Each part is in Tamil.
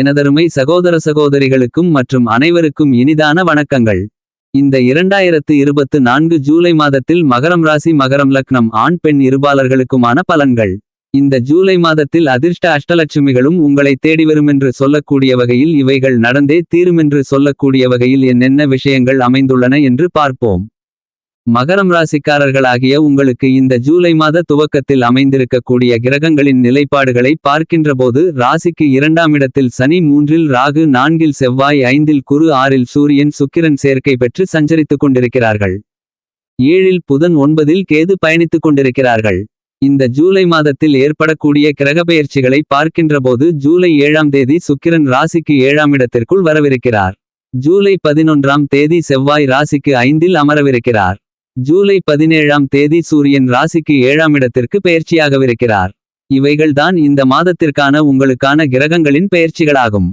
எனதருமை சகோதர சகோதரிகளுக்கும் மற்றும் அனைவருக்கும் இனிதான வணக்கங்கள். இந்த இரண்டாயிரத்து இருபத்து நான்கு ஜூலை மாதத்தில் மகரம் ராசி மகரம் லக்னம் ஆண் பெண் இருபாலர்களுக்குமான பலன்கள். இந்த ஜூலை மாதத்தில் அதிர்ஷ்ட அஷ்டலட்சுமிகளும் உங்களை தேடிவருமென்று சொல்லக்கூடிய வகையில் இவைகள் நடந்தே தீருமென்று சொல்லக்கூடிய வகையில் என்னென்ன விஷயங்கள் அமைந்துள்ளன என்று பார்ப்போம். மகரம் ராசிக்காரர்களாகிய உங்களுக்கு இந்த ஜூலை மாத துவக்கத்தில் அமைந்திருக்கக்கூடிய கிரகங்களின் நிலைப்பாடுகளை பார்க்கின்றபோது ராசிக்கு இரண்டாம் இடத்தில் சனி மூன்றில் ராகு நான்கில் செவ்வாய் ஐந்தில் குரு ஆறில் சூரியன் சுக்கிரன் சேர்க்கை பெற்று சஞ்சரித்துக் கொண்டிருக்கிறார்கள். ஏழில் புதன் ஒன்பதில் கேது பயணித்துக் கொண்டிருக்கிறார்கள். இந்த ஜூலை மாதத்தில் ஏற்படக்கூடிய கிரகப்பெயர்ச்சிகளை பார்க்கின்றபோது ஜூலை ஏழாம் தேதி சுக்கிரன் ராசிக்கு ஏழாம் இடத்திற்குள் வரவிருக்கிறார். ஜூலை பதினொன்றாம் தேதி செவ்வாய் ராசிக்கு ஐந்தில் அமரவிருக்கிறார். ஜூலை பதினேழாம் தேதி சூரியன் ராசிக்கு ஏழாம் இடத்திற்கு பெயர்ச்சியாகவிருக்கிறார். இவைகள்தான் இந்த மாதத்திற்கான உங்களுக்கான கிரகங்களின் பெயர்ச்சிகளாகும்.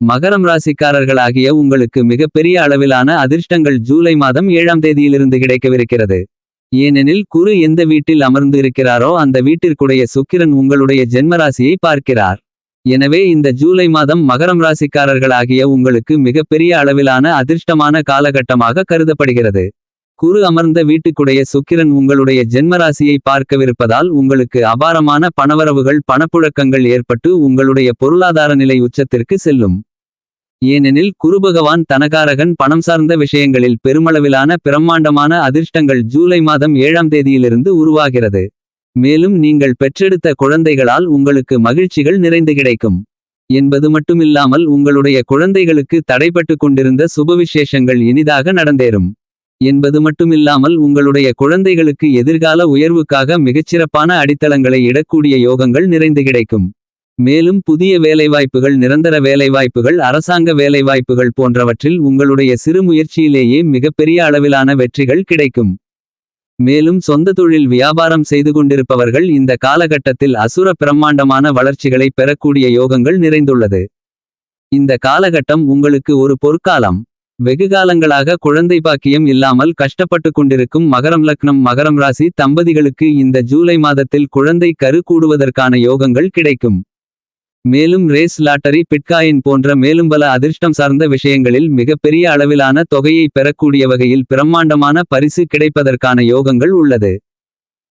மகரம் ராசிக்காரர்களாகிய உங்களுக்கு மிகப்பெரிய அளவிலான அதிர்ஷ்டங்கள் ஜூலை மாதம் ஏழாம் தேதியிலிருந்து கிடைக்கவிருக்கிறது. ஏனெனில் குரு எந்த வீட்டில் அமர்ந்து இருக்கிறாரோ அந்த வீட்டிற்குடைய சுக்கிரன் உங்களுடைய ஜென்மராசியை பார்க்கிறார். எனவே இந்த ஜூலை மாதம் மகரம் ராசிக்காரர்களாகிய உங்களுக்கு மிகப்பெரிய அளவிலான அதிர்ஷ்டமான காலகட்டமாக கருதப்படுகிறது. குரு அமர்ந்த வீட்டுக்குடைய சுக்கிரன் உங்களுடைய ஜென்மராசியை பார்க்கவிருப்பதால் உங்களுக்கு அபாரமான பணவரவுகள் பணப்புழக்கங்கள் ஏற்பட்டு உங்களுடைய பொருளாதார நிலை உச்சத்திற்கு செல்லும். ஏனெனில் குருபகவான் தனகாரகன் பணம் சார்ந்த விஷயங்களில் பெருமளவிலான பிரம்மாண்டமான அதிர்ஷ்டங்கள் ஜூலை மாதம் ஏழாம் தேதியிலிருந்து உருவாகிறது. மேலும் நீங்கள் பெற்றெடுத்த குழந்தைகளால் உங்களுக்கு மகிழ்ச்சிகள் நிறைந்து கிடைக்கும். என்பது மட்டுமில்லாமல் உங்களுடைய குழந்தைகளுக்கு தடைபட்டு கொண்டிருந்த சுபவிசேஷங்கள் இனிதாக நடந்தேறும். என்பது மட்டுமில்லாமல் உங்களுடைய குழந்தைகளுக்கு எதிர்கால உயர்வுக்காக மிகச்சிறப்பான அடித்தளங்களை இடக்கூடிய யோகங்கள் நிறைந்து கிடைக்கும். மேலும் புதிய வேலைவாய்ப்புகள் நிரந்தர வேலைவாய்ப்புகள் அரசாங்க வேலைவாய்ப்புகள் போன்றவற்றில் உங்களுடைய சிறு முயற்சியிலேயே மிகப்பெரிய அளவிலான வெற்றிகள் கிடைக்கும். மேலும் சொந்த தொழில் வியாபாரம் செய்து கொண்டிருப்பவர்கள் இந்த காலகட்டத்தில் அசுர பிரம்மாண்டமான வளர்ச்சிகளை பெறக்கூடிய யோகங்கள் நிறைந்துள்ளது. இந்த காலகட்டம் உங்களுக்கு ஒரு பொற்காலம். வெகுகாலங்களாக குழந்தை பாக்கியம் இல்லாமல் கஷ்டப்பட்டு கொண்டிருக்கும் மகரம் லக்னம் மகரம் ராசி தம்பதிகளுக்கு இந்த ஜூலை மாதத்தில் குழந்தை கரு கூடுவதற்கான யோகங்கள் கிடைக்கும். மேலும் ரேஸ் லாட்டரி பிட்காயின் போன்ற மேலும் பல அதிர்ஷ்டம் சார்ந்த விஷயங்களில் மிகப்பெரிய அளவிலான தொகையை பெறக்கூடிய வகையில் பிரம்மாண்டமான பரிசு கிடைப்பதற்கான யோகங்கள் உள்ளது.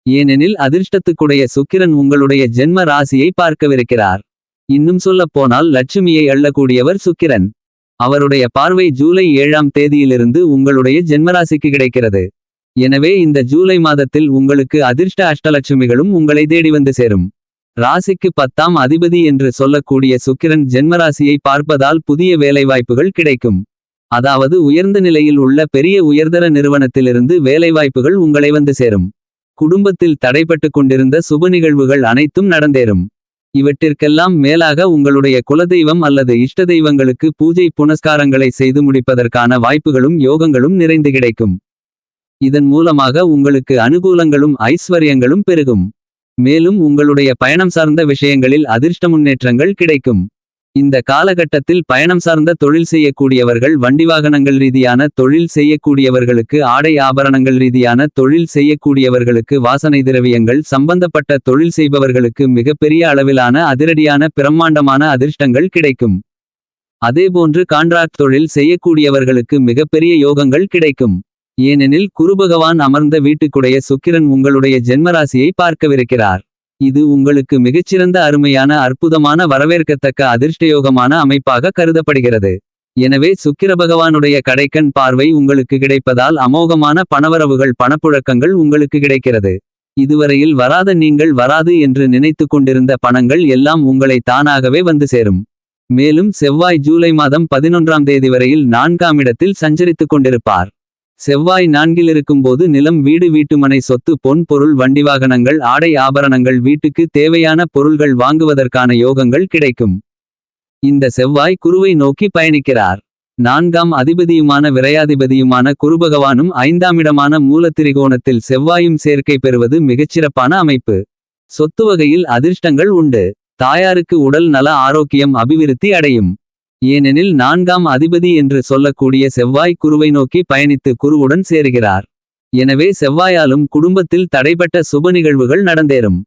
ஏனெனில் அதிர்ஷ்டத்துக்குடைய சுக்கிரன் உங்களுடைய ஜென்ம ராசியை பார்க்கவிருக்கிறார். இன்னும் சொல்லப்போனால் லட்சுமியை அள்ளக்கூடியவர் சுக்கிரன். அவருடைய பார்வை ஜூலை ஏழாம் தேதியிலிருந்து உங்களுடைய ஜென்மராசிக்கு கிடைக்கிறது. எனவே இந்த ஜூலை மாதத்தில் உங்களுக்கு அதிர்ஷ்ட அஷ்டலட்சுமிகளும் உங்களை தேடி வந்து சேரும். ராசிக்கு பத்தாம் அதிபதி என்று சொல்லக்கூடிய சுக்கிரன் ஜென்மராசியை பார்ப்பதால் புதிய வேலைவாய்ப்புகள் கிடைக்கும். அதாவது உயர்ந்த நிலையில் உள்ள பெரிய உயர்தர நிறுவனத்திலிருந்து வேலைவாய்ப்புகள் உங்களை வந்து சேரும். குடும்பத்தில் தடைப்பட்டு கொண்டிருந்த சுப நிகழ்வுகள் அனைத்தும் நடந்தேறும். இவற்றிற்கெல்லாம் மேலாக உங்களுடைய குலதெய்வம் அல்லது இஷ்ட தெய்வங்களுக்கு பூஜை புனஸ்காரங்களை செய்து முடிப்பதற்கான வாய்ப்புகளும் யோகங்களும் நிறைந்து கிடைக்கும். இதன் மூலமாக உங்களுக்கு அனுகூலங்களும் ஐஸ்வர்யங்களும் பெருகும். மேலும் உங்களுடைய பயணம் சார்ந்த விஷயங்களில் அதிர்ஷ்ட முன்னேற்றங்கள் கிடைக்கும். இந்த காலகட்டத்தில் பயணம் சார்ந்த தொழில் செய்யக்கூடியவர்கள் வண்டிவாகனங்கள் ரீதியான தொழில் செய்யக்கூடியவர்களுக்கு ஆடை ஆபரணங்கள் ரீதியான தொழில் செய்யக்கூடியவர்களுக்கு வாசனை திரவியங்கள் சம்பந்தப்பட்ட தொழில் செய்பவர்களுக்கு மிகப்பெரிய அளவிலான அதிரடியான பிரம்மாண்டமான அதிர்ஷ்டங்கள் கிடைக்கும். அதேபோன்று கான்ட்ராக்ட் தொழில் செய்யக்கூடியவர்களுக்கு மிகப்பெரிய யோகங்கள் கிடைக்கும். ஏனெனில் குருபகவான் அமர்ந்த வீட்டுக்குடைய சுக்கிரன் உங்களுடைய ஜென்மராசியை பார்க்கவிருக்கிறார். இது உங்களுக்கு மிகச்சிறந்த அருமையான அற்புதமான வரவேற்கத்தக்க அதிர்ஷ்டயோகமான அமைப்பாக கருதப்படுகிறது. எனவே சுக்கிரபகவானுடைய கடைக்கண் பார்வை உங்களுக்கு கிடைப்பதால் அமோகமான பணவரவுகள் பணப்புழக்கங்கள் உங்களுக்கு கிடைக்கிறது. இதுவரையில் வராத நீங்கள் வராது என்று நினைத்துக் கொண்டிருந்த பணங்கள் எல்லாம் உங்களை தானாகவே வந்து சேரும். மேலும் செவ்வாய் ஜூலை மாதம் பதினொன்றாம் தேதி வரையில் நான்காம் இடத்தில் சஞ்சரித்துக் கொண்டிருப்பார். செவ்வாய் நான்கில் இருக்கும்போது நிலம் வீடு வீட்டுமனை சொத்து பொன் பொருள் வண்டிவாகனங்கள் ஆடை ஆபரணங்கள் வீட்டுக்கு தேவையான பொருள்கள் வாங்குவதற்கான யோகங்கள் கிடைக்கும். இந்த செவ்வாய் குருவை நோக்கி பயணிக்கிறார். நான்காம் அதிபதியுமான விரையாதிபதியுமான குருபகவானும் ஐந்தாமிடமான மூலத்திரிகோணத்தில் செவ்வாயும் சேர்க்கை பெறுவது மிகச்சிறப்பான அமைப்பு. சொத்து வகையில் அதிர்ஷ்டங்கள் உண்டு. தாயாருக்கு உடல் நல ஆரோக்கியம் அபிவிருத்தி அடையும். ஏனெனில் நான்காம் அதிபதி என்று சொல்லக்கூடிய செவ்வாய் குருவை நோக்கி பயணித்து குருவுடன் சேருகிறார். எனவே செவ்வாயாலும் குடும்பத்தில் தடைபட்ட சுப நிகழ்வுகள் நடந்தேறும்.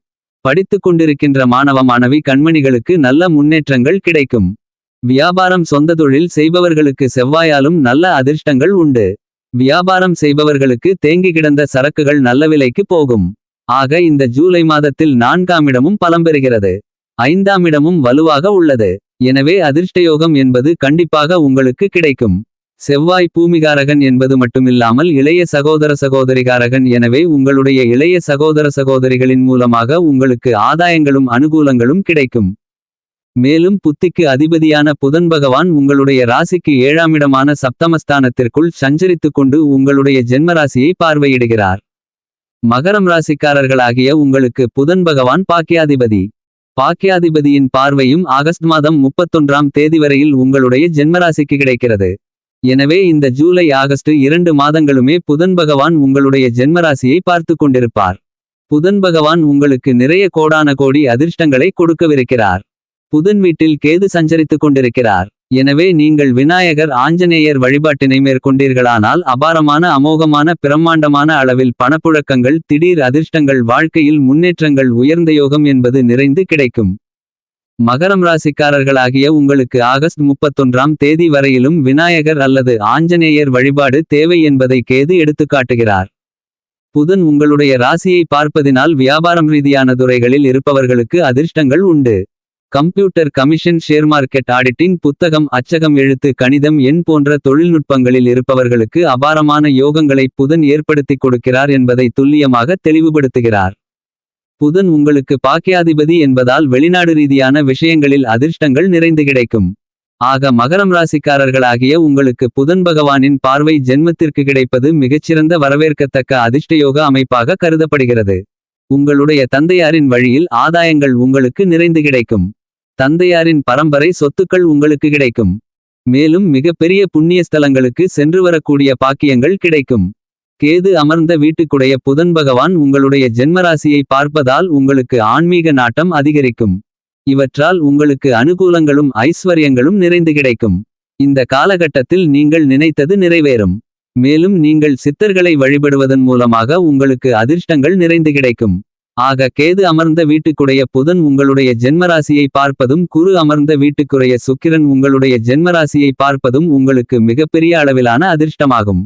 படித்துக் கொண்டிருக்கின்ற மாணவ மாணவி கண்மணிகளுக்கு நல்ல முன்னேற்றங்கள் கிடைக்கும். வியாபாரம் சொந்த தொழில் செய்பவர்களுக்கு செவ்வாயாலும் நல்ல அதிர்ஷ்டங்கள் உண்டு வியாபாரம் செய்பவர்களுக்கு தேங்கி கிடந்த சரக்குகள் நல்ல விலைக்கு போகும் ஆக இந்த ஜூலை மாதத்தில் நான்காம் இடமும் பலம் பெறுகிறது ஐந்தாம் இடமும் வலுவாக உள்ளது எனவே அதிர்ஷ்டயோகம் என்பது கண்டிப்பாக உங்களுக்கு கிடைக்கும். செவ்வாய் பூமிகாரகன் என்பது மட்டுமில்லாமல் இளைய சகோதர சகோதரிகாரகன் எனவே உங்களுடைய இளைய சகோதர சகோதரிகளின் மூலமாக உங்களுக்கு ஆதாயங்களும் அனுகூலங்களும் கிடைக்கும். மேலும் புத்திக்கு அதிபதியான புதன் பகவான் உங்களுடைய ராசிக்கு ஏழாமிடமான சப்தமஸ்தானத்திற்குள் சஞ்சரித்துக் கொண்டு உங்களுடைய ஜென்மராசியை பார்வையிடுகிறார். மகரம் ராசிக்காரர்களாகிய உங்களுக்கு புதன் பகவான் பாக்கியாதிபதி. பாக்கியாதிபதியின் பார்வையும் ஆகஸ்ட் மாதம் முப்பத்தொன்றாம் தேதி வரையில் உங்களுடைய ஜென்மராசிக்கு கிடைக்கிறது. எனவே இந்த ஜூலை ஆகஸ்ட் இரண்டு மாதங்களுமே புதன் பகவான் உங்களுடைய ஜென்மராசியை பார்த்து கொண்டிருப்பார். புதன் பகவான் உங்களுக்கு நிறைய கோடான கோடி அதிர்ஷ்டங்களை கொடுக்கவிருக்கிறார். புதன் வீட்டில் கேது சஞ்சரித்துக் கொண்டிருக்கிறார். எனவே நீங்கள் விநாயகர் ஆஞ்சநேயர் வழிபாட்டினை மேற்கொண்டீர்களானால் அபாரமான அமோகமான பிரம்மாண்டமான அளவில் பணப்புழக்கங்கள் திடீர் அதிர்ஷ்டங்கள் வாழ்க்கையில் முன்னேற்றங்கள் உயர்ந்த யோகம் என்பது நிறைந்து கிடைக்கும். மகரம் ராசிக்காரர்களாகிய உங்களுக்கு ஆகஸ்ட் முப்பத்தொன்றாம் தேதி வரையிலும் விநாயகர் அல்லது ஆஞ்சநேயர் வழிபாடு தேவை என்பதை கேது எடுத்துக்காட்டுகிறார் புதன் உங்களுடைய ராசியை பார்ப்பதினால் வியாபாரம் ரீதியான துறைகளில் இருப்பவர்களுக்கு அதிர்ஷ்டங்கள் உண்டு. Computer commission share market auditing புத்தகம் அச்சகம் எழுத்து கணிதம் எண் போன்ற தொழில்நுட்பங்களில் இருப்பவர்களுக்கு அபாரமான யோகங்களை புதன் ஏற்படுத்திக் கொடுக்கிறார் என்பதை துல்லியமாக தெளிவுபடுத்துகிறார். புதன் உங்களுக்கு பாக்கியாதிபதி என்பதால் வெளிநாடு ரீதியான விஷயங்களில் அதிர்ஷ்டங்கள் நிறைந்து கிடைக்கும். ஆக மகரம் ராசிக்காரர்களாகிய உங்களுக்கு புதன் பகவானின் பார்வை ஜென்மத்திற்கு கிடைப்பது மிகச்சிறந்த வரவேற்கத்தக்க அதிர்ஷ்டயோக அமைப்பாக கருதப்படுகிறது. உங்களுடைய தந்தையாரின் வழியில் ஆதாயங்கள் உங்களுக்கு நிறைந்து கிடைக்கும். தந்தையாரின் பரம்பரை சொத்துக்கள் உங்களுக்கு கிடைக்கும். மேலும் மிகப்பெரிய புண்ணிய ஸ்தலங்களுக்கு சென்று வரக்கூடிய பாக்கியங்கள் கிடைக்கும். கேது அமர்ந்த வீட்டுக்குடைய புதன் பகவான் உங்களுடைய ஜென்மராசியை பார்ப்பதால் உங்களுக்கு ஆன்மீக நாட்டம் அதிகரிக்கும். இவற்றால் உங்களுக்கு அனுகூலங்களும் ஐஸ்வர்யங்களும் நிறைந்து கிடைக்கும். இந்த காலகட்டத்தில் நீங்கள் நினைத்தது நிறைவேறும். மேலும் நீங்கள் சித்தர்களை வழிபடுவதன் மூலமாக உங்களுக்கு அதிர்ஷ்டங்கள் நிறைந்து கிடைக்கும். ஆக கேது அமர்ந்த வீட்டுக்குடைய புதன் உங்களுடைய ஜென்மராசியை பார்ப்பதும் குரு அமர்ந்த வீட்டுக்குடைய சுக்கிரன் உங்களுடைய ஜென்மராசியை பார்ப்பதும் உங்களுக்கு மிகப்பெரிய அளவிலான அதிர்ஷ்டமாகும்.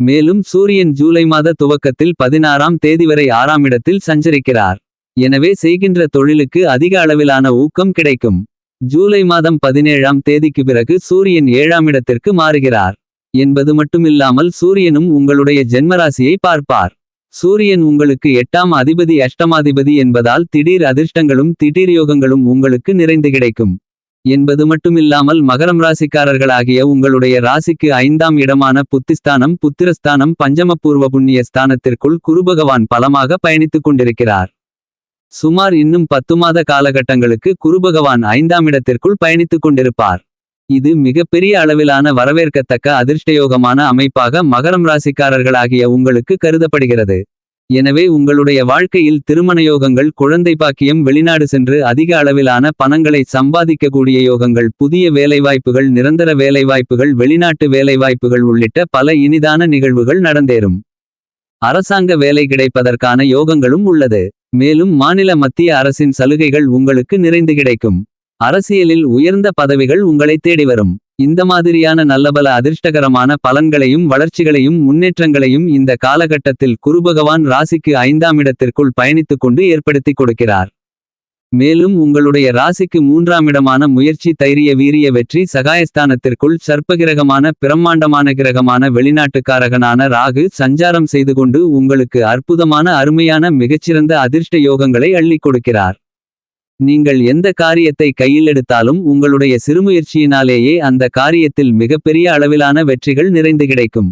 மேலும் சூரியன் ஜூலை மாத துவக்கத்தில் பதினாறாம் தேதி வரை ஆறாம் இடத்தில் சஞ்சரிக்கிறார். எனவே செய்கின்ற தொழிலுக்கு அதிக அளவிலான ஊக்கம் கிடைக்கும். ஜூலை மாதம் பதினேழாம் தேதிக்கு பிறகு சூரியன் ஏழாம் இடத்திற்கு மாறுகிறார். என்பது மட்டுமில்லாமல் சூரியனும் உங்களுடைய ஜென்மராசியை பார்ப்பார். சூரியன் உங்களுக்கு எட்டாம் அதிபதி அஷ்டமாதிபதி என்பதால் திடீர் அதிர்ஷ்டங்களும் திடீர் யோகங்களும் உங்களுக்கு நிறைந்து கிடைக்கும். என்பது மட்டுமில்லாமல் மகரம் ராசிக்காரர்களாகிய உங்களுடைய ராசிக்கு ஐந்தாம் இடமான புத்திஸ்தானம் புத்திரஸ்தானம் பஞ்சமபூர்வ புண்ணிய ஸ்தானத்திற்குள் குருபகவான் பலமாக பயணித்துக் கொண்டிருக்கிறார். சுமார் இன்னும் பத்து மாத காலகட்டங்களுக்கு குருபகவான் ஐந்தாம் இடத்திற்குள் பயணித்துக் கொண்டிருப்பார். இது மிகப்பெரிய அளவிலான வரவேற்கத்தக்க அதிர்ஷ்டயோகமான அமைப்பாக மகரம் ராசிக்காரர்களாகிய உங்களுக்கு கருதப்படுகிறது. எனவே உங்களுடைய வாழ்க்கையில் திருமண யோகங்கள் குழந்தை பாக்கியம் வெளிநாடு சென்று அதிக அளவிலான பணங்களை சம்பாதிக்கக்கூடிய யோகங்கள் புதிய வேலைவாய்ப்புகள் நிரந்தர வேலைவாய்ப்புகள் வெளிநாட்டு வேலைவாய்ப்புகள் உள்ளிட்ட பல இனிதான நிகழ்வுகள் நடந்தேறும். அரசாங்க வேலை கிடைப்பதற்கான யோகங்களும் உள்ளது. மேலும் மாநில மத்திய அரசின் சலுகைகள் உங்களுக்கு நிறைந்து கிடைக்கும். அரசியலில் உயர்ந்த பதவிகள் உங்களை தேடி வரும். இந்த மாதிரியான நல்லபல அதிர்ஷ்டகரமான பலன்களையும் வளர்ச்சிகளையும் முன்னேற்றங்களையும் இந்த காலகட்டத்தில் குருபகவான் ராசிக்கு ஐந்தாம் இடத்திற்குள் பயணித்துக் கொண்டு ஏற்படுத்திக் கொடுக்கிறார். மேலும் உங்களுடைய ராசிக்கு மூன்றாம் இடமான முயற்சி தைரிய வீரிய வெற்றி சகாயஸ்தானத்திற்குள் சர்ப்பகிரகமான பிரம்மாண்டமான கிரகமான வெளிநாட்டுக்காரகனான ராகு சஞ்சாரம் செய்து கொண்டு உங்களுக்கு அற்புதமான அருமையான மிகச்சிறந்த அதிர்ஷ்ட யோகங்களை அள்ளிக் கொடுக்கிறார். நீங்கள் எந்த காரியத்தை கையில் எடுத்தாலும் உங்களுடைய சிறுமுயற்சியினாலேயே அந்த காரியத்தில் மிகப்பெரிய அளவிலான வெற்றிகள் நிறைந்து கிடைக்கும்.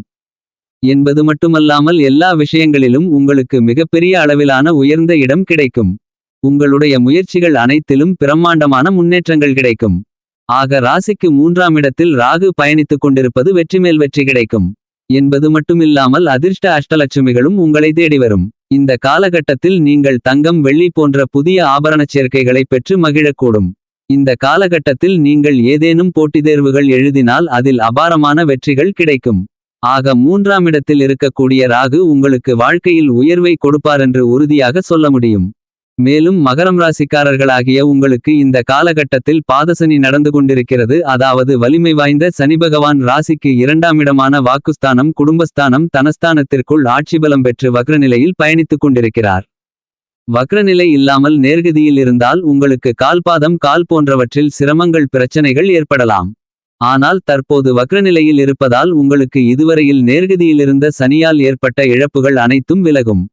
என்பது மட்டுமல்லாமல் எல்லா விஷயங்களிலும் உங்களுக்கு மிகப்பெரிய அளவிலான உயர்ந்த இடம் கிடைக்கும். உங்களுடைய முயற்சிகள் அனைத்திலும் பிரம்மாண்டமான முன்னேற்றங்கள் கிடைக்கும். ஆக ராசிக்கு மூன்றாம் இடத்தில் ராகு பயணித்துக் கொண்டிருப்பது வெற்றிமேல் வெற்றி கிடைக்கும். என்பது மட்டுமில்லாமல் அதிர்ஷ்ட அஷ்டலட்சுமிகளும் உங்களை தேடி வரும் இந்த காலகட்டத்தில் நீங்கள் தங்கம் வெள்ளி போன்ற புதிய ஆபரணச் சேர்க்கைகளை பெற்று மகிழக்கூடும். இந்த காலகட்டத்தில் நீங்கள் ஏதேனும் போட்டித் தேர்வுகள் எழுதினால் அதில் அபாரமான வெற்றிகள் கிடைக்கும். ஆக மூன்றாம் இடத்தில் இருக்கக்கூடிய ராகு உங்களுக்கு வாழ்க்கையில் உயர்வை கொடுப்பாரென்று உறுதியாக சொல்ல முடியும். மேலும் மகரம் ராசிக்காரர்களாகிய உங்களுக்கு இந்த காலகட்டத்தில் பாதசனி நடந்து கொண்டிருக்கிறது. அதாவது வலிமை வாய்ந்த சனிபகவான் ராசிக்கு இரண்டாம் இடமான வாக்குஸ்தானம் குடும்பஸ்தானம் தனஸ்தானத்திற்குள் ஆட்சிபலம் பெற்று வக்ரநிலையில் பயணித்துக் கொண்டிருக்கிறார். வக்ரநிலை இல்லாமல் நேர்கதியில் இருந்தால் உங்களுக்கு கால்பாதம் கால் போன்றவற்றில் சிரமங்கள் பிரச்சனைகள் ஏற்படலாம். ஆனால் தற்போது வக்ரநிலையில் இருப்பதால் உங்களுக்கு இதுவரையில் நேர்கதியிலிருந்த சனியால் ஏற்பட்ட இழப்புகள் அனைத்தும் விலகும்.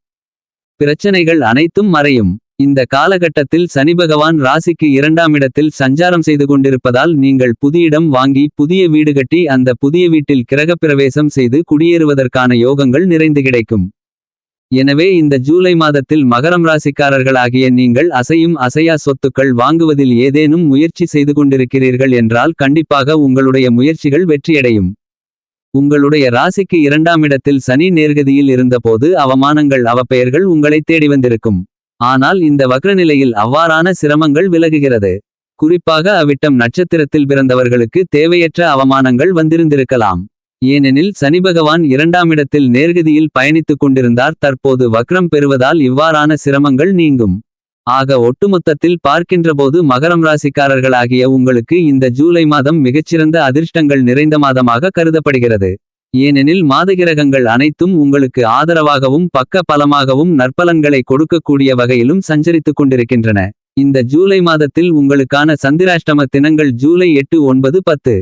பிரச்சனைகள் அனைத்தும் மறையும். இந்த காலகட்டத்தில் சனி பகவான் ராசிக்கு இரண்டாம் இடத்தில் சஞ்சாரம் செய்து கொண்டிருப்பதால் நீங்கள் புதிய இடம் வாங்கி புதிய வீடு கட்டி அந்த புதிய வீட்டில் கிரகப்பிரவேசம் செய்து குடியேறுவதற்கான யோகங்கள் நிறைந்து கிடைக்கும். எனவே இந்த ஜூலை மாதத்தில் மகரம் ராசிக்காரர்களாகிய நீங்கள் அசையும் அசையா சொத்துக்கள் வாங்குவதில் ஏதேனும் முயற்சி செய்து கொண்டிருக்கிறீர்கள் என்றால் கண்டிப்பாக உங்களுடைய முயற்சிகள் வெற்றியடையும். உங்களுடைய ராசிக்கு இரண்டாம் இடத்தில் சனி நேர்கதியில் இருந்தபோது அவமானங்கள் அவப்பெயர்கள் உங்களை தேடி வந்திருக்கும். ஆனால் இந்த வக்ரநிலையில் அவ்வாறான சிரமங்கள் விலகுகிறது. குறிப்பாக அவிட்டம் நட்சத்திரத்தில் பிறந்தவர்களுக்கு தேவையற்ற அவமானங்கள் வந்திருந்திருக்கலாம். ஏனெனில் சனி பகவான் இரண்டாம் இடத்தில் நேர்கதியில் பயணித்துக் கொண்டிருந்தார். தற்போது வக்ரம் பெறுவதால் இவ்வாறான சிரமங்கள் நீங்கும். ஆக ஒட்டுமொத்தத்தில் பார்க்கின்றபோது மகரம் ராசிக்காரர்களாகிய உங்களுக்கு இந்த ஜூலை மாதம் மிகச்சிறந்த அதிர்ஷ்டங்கள் நிறைந்த மாதமாக கருதப்படுகிறது. ஏனெனில் மாதகிரகங்கள் அனைத்தும் உங்களுக்கு ஆதரவாகவும் பக்க பலமாகவும் நற்பலன்களை கொடுக்கக்கூடிய வகையிலும் சஞ்சரித்துக் கொண்டிருக்கின்றன. இந்த ஜூலை மாதத்தில் உங்களுக்கான சந்திராஷ்டம தினங்கள் ஜூலை எட்டு ஒன்பது பத்து.